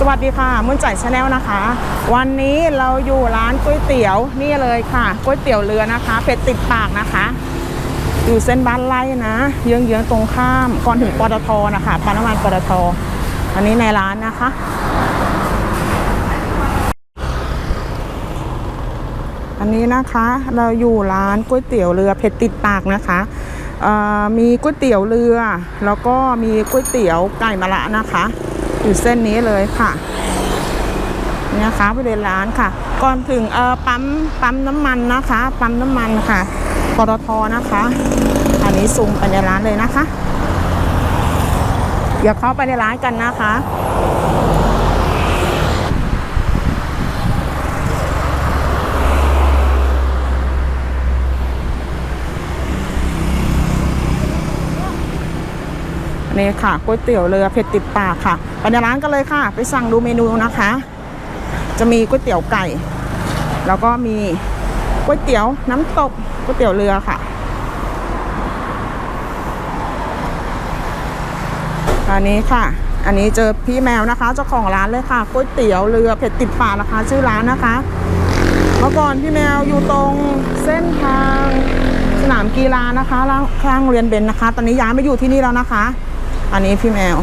สวัสดีค่ะมุ่นจ่ายชาแนลนะคะ วันนี้เราอยู่ร้านก๋วยเตี๋ยวนี่เลยค่ะก๋วยเตี๋ยวเรือนะคะเป็ดติดปากนะคะ อยู่เส้นบ้านไร่นะ เยื้องๆตรงข้ามก่อนถึงปตทนะคะปั๊มน้ำมันปตทอันนี้ในร้านนะคะ อันนี้นะคะเราอยู่ร้านก๋วยเตี๋ยวเรือเผ็ดติดปากนะคะมีก๋วยเตี๋ยวเรือ แล้วก็มีก๋วยเตี๋ยวไก่มะระนะคะ อยู่เส้นนี้เลยค่ะนี่นะคะบริเวณร้านค่ะ ก่อนถึงเอ่อปั๊มปั๊มน้ำมันนะคะ ปั๊มน้ำมันค่ะปตทนะคะ อันนี้ซูมไปในร้านเลยนะคะ เดี๋ยวเข้าไปในร้านกันนะคะ นี่ค่ะก๋วยเตี๋ยวเรือเผ็ดติดปากค่ะไปในร้านกันเลยค่ะ ไปสั่งดูเมนูนะคะ จะมีก๋วยเตี๋ยวไก่ แล้วก็มีก๋วยเตี๋ยวน้ำตกก๋วยเตี๋ยวเรือค่ะอันนี้ค่ะ อันนี้เจอพี่แมวนะคะเจ้าของร้านเลยค่ะก๋วยเตี๋ยวเรือเผ็ดติดปากนะคะ ชื่อร้านนะคะ เมื่อก่อนพี่แมวอยู่ตรงเส้นทางสนามกีฬานะคะแล้วข้างโรงเรียนเบนนะคะ ตอนนี้ย้ายมาอยู่ที่นี่แล้วนะคะ อันนี้พี่แมว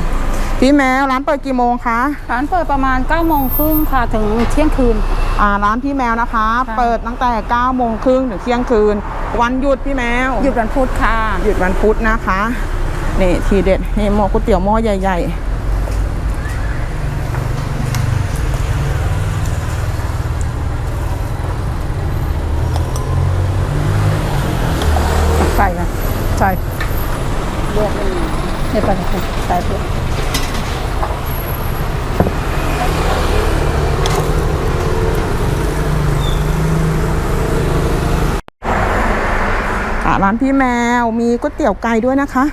พี่แมวร้านเปิดกี่โมงคะร้านเปิดประมาณ9ก้าโมงครึ่งค่ะถึงเที่ยงคืน อ่าร้านพี่แมวนะคะค่ะเปิดตั้งแต่9โมงครึ่งถึงเที่ยงคืน วันหยุดพี่แมว หยุดวันพุธค่ะ หยุดวันพุธนะคะ นี่ทีเด็ดนี่หม้อก๋วยเตี๋ยวหม้อใหญ่ใส่นะใส่บวกเลย เนี่ยไปเลยใส่บวกๆอ่าร้านพี่แมวมีก๋วยเตี๋ยวไก่ด้วยนะคะ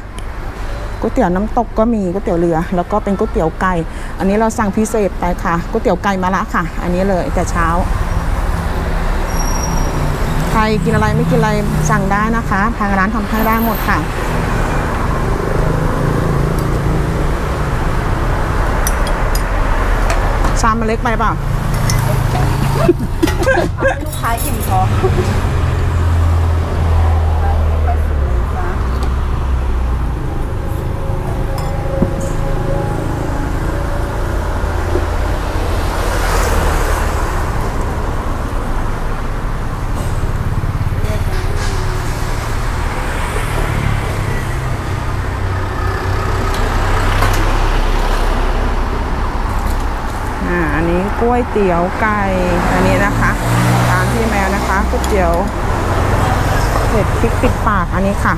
ก๋วยเตี๋ยวน้ำตกก็มีก๋วยเตี๋ยวเรือ แล้วก็เป็นก๋วยเตี๋ยวไก่ อันนี้เราสั่งพิเศษไปค่ะก๋วยเตี๋ยวไก่มาละค่ะ อันนี้เลยแต่เช้า ใครกินอะไรไม่กินอะไรสั่งได้นะคะ ทางร้านทำให้ได้หมดค่ะ ชามมันเล็กไปเปล่า ลูกค้าอิ่มท้อง วยเตี๋ยวไก่อันนี้นะคะร้านพี่แมวนะคะก๋วยเตี๋ยวเผ็ดพริกปิดปากอันนี้ค่ะ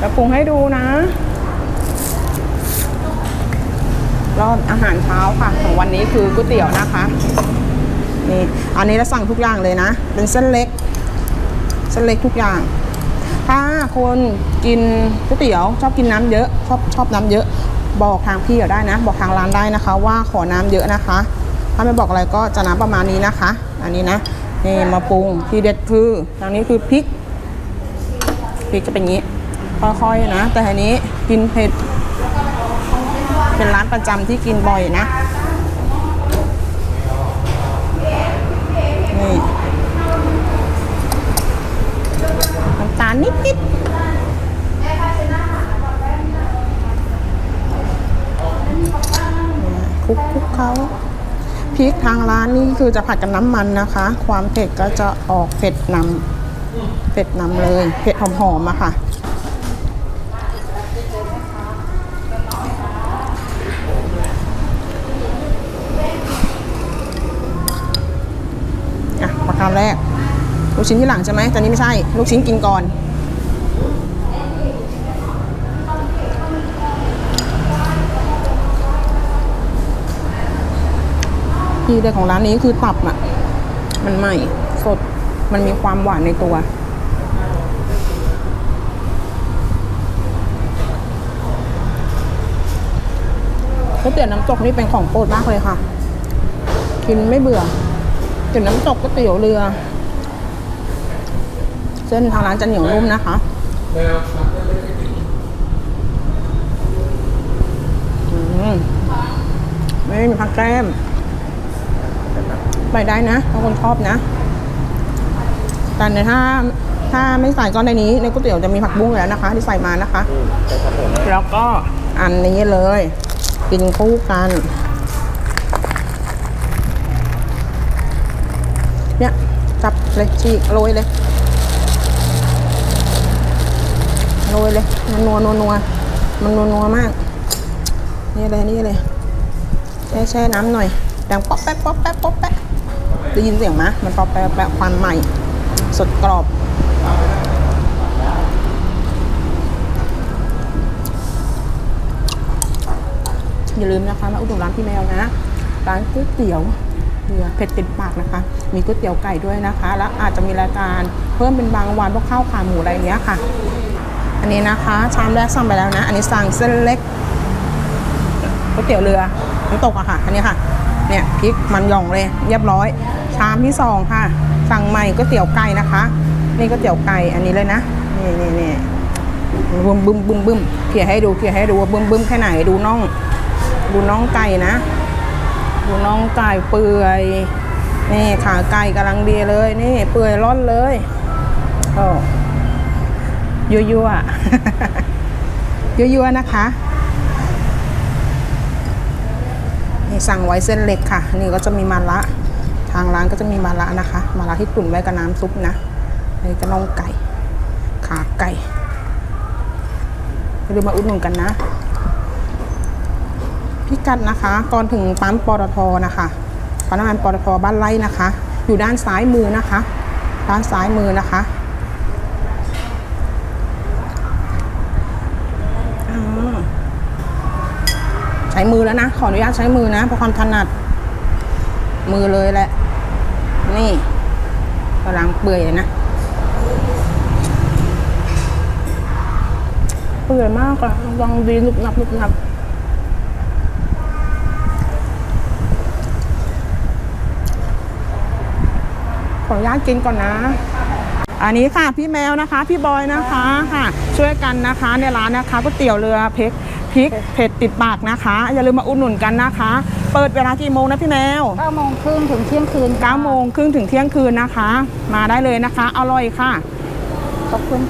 จะปรุงให้ดูนะ รอบอาหารเช้าค่ะ ของวันนี้คือก๋วยเตี๋ยวนะคะนี่อันนี้เราสั่งทุกอย่างเลยนะ เป็นเส้นเล็ก เส้นเล็กทุกอย่าง ถ้าคนกินก๋วยเตี๋ยว ชอบกินน้ำเยอะ ชอบชอบน้ำเยอะ บอกทางพี่ก็ได้นะ บอกทางร้านได้นะคะ ว่าขอน้ำเยอะนะคะ ถ้าไม่บอกอะไรก็จะน้ำประมาณนี้นะคะ อันนี้นะนี่มาปรุงทีเด็ดคือทางนี้คือพริกพริกจะเป็นงี้ค่อยๆนะ แต่ทีนี้กินเผ็ดเป็นร้านประจำที่กินบ่อยนะนี่ น้ำตาลนิดนิดคลุกคลุกเขา พริกทางร้านนี่คือจะผัดกับน้ำมันนะคะ ความเผ็ดก็จะออกเผ็ดนำเผ็ดนำเลยเผ็ดหอมๆอะค่ะอะประการแรก ลูกชิ้นที่หลังใช่ไหมแต่นี้ไม่ใช่ ลูกชิ้นกินก่อน ทีเด็ดของร้านนี้คือตับอะ มันใหม่สดมันมีความหวานในตัว ก๋วยเตี๋ยวน้ำตกนี่เป็นของโปรดมากเลยค่ะ กินไม่เบื่อเตี๋ยวน้ำตกก๋วยเตี๋ยวเรือ เส้นทางร้านจะเหนียวรุ่มนะคะไม่มีผักแก้ม ไปได้นะถ้าคนชอบนะแต่เนี่ยถ้าถ้าไม่ใส่ก้อนในนี้ในก๋วยเตี๋ยวจะมีผักบุ้งอยู่แล้วนะคะ ที่ใส่มานะคะ แล้วก็อันนี้เลย กินคู่กัน เนี่ยจับเลยฉีกโรยเลยโรยเลยมันนัวนัวนัวมันนัวนัวมาก นี่เลยนี่เลยแช่แช่น้ำหน่อยดังป๊อปแป๊บป๊อปแป๊บป๊อปแป๊บ ได้ยินเสียงไหมมันปอปแป๊บแป๊บควันใหม่ สดกรอบ อย่าลืมนะคะมาอุดหนุนร้านพี่แมวนะ ร้านก๋วยเตี๋ยวเรือเผ็ดติดปากนะคะ มีก๋วยเตี๋ยวไก่ด้วยนะคะ แล้วอาจจะมีรายการเพิ่มเป็นบางวันพวกข้าวขาหมูอะไรเงี้ยค่ะ อันนี้นะคะชามแรกสั่งไปแล้วนะ อันนี้สั่งเส้นเล็กก๋วยเตี๋ยวเรือน้ำตกอะค่ะ อันนี้ค่ะ เนี่ยพริกมันหย่องเลยเรียบร้อย ชามที่สองค่ะ สั่งใหม่ก๋วยเตี๋ยวไก่นะคะ นี่ก๋วยเตี๋ยวไก่อันนี้เลยนะ นี่นี่นี่บึ้มบึ้มบึ้มบึ้มเขี่ยให้ดูเขี่ยให้ดูว่าบึ้มบึ้มแค่ไหนดูน่อง ดูน่องไก่นะ ดูน่องไก่เปื่อยนี่ขาไก่กำลังดีเลย นี่เปื่อยร่อนเลยโอ้ยั่วยั่วยั่วยั่วๆนะคะนี่สั่งไว้เส้นเล็กค่ะ นี่ก็จะมีมาละ ทางร้านก็จะมีมาละนะคะ มาละที่ตุ๋นไว้กับน้ำซุปนะนี่ก็น่องไก่ ขาไก่อย่าลืมมาอุดหนุนกันนะ พิกัดนะคะ ก่อนถึงปั๊มปตทนะคะปั๊มน้ำมันปตทบ้านไร่นะคะ อยู่ด้านซ้ายมือนะคะ ด้านซ้ายมือนะคะอ่าใช้มือแล้วนะ ขออนุญาตใช้มือนะเพราะความถนัด มือเลยแหละ นี่กำลังเปื่อยเลยนะ เปื่อยมากอะลองดีลุกนับลุกนับขออนุญาตกินก่อนนะ อันนี้ค่ะพี่แมวนะคะ พี่บอยนะคะค่ะ ช่วยกันนะคะในร้านนะคะก๋วยเตี๋ยวเรือเพก ริกเผ็ดติดปากนะคะ อย่าลืมมาอุดหนุนกันนะคะ เปิดเวลากี่โมงนะพี่แมวเก้าโมงครึ่งถึงเที่ยงคืนค่ะ9โมงครึ่งถึงเที่ยงคืนนะคะ มาได้เลยนะคะ อร่อยค่ะ ขอบคุณ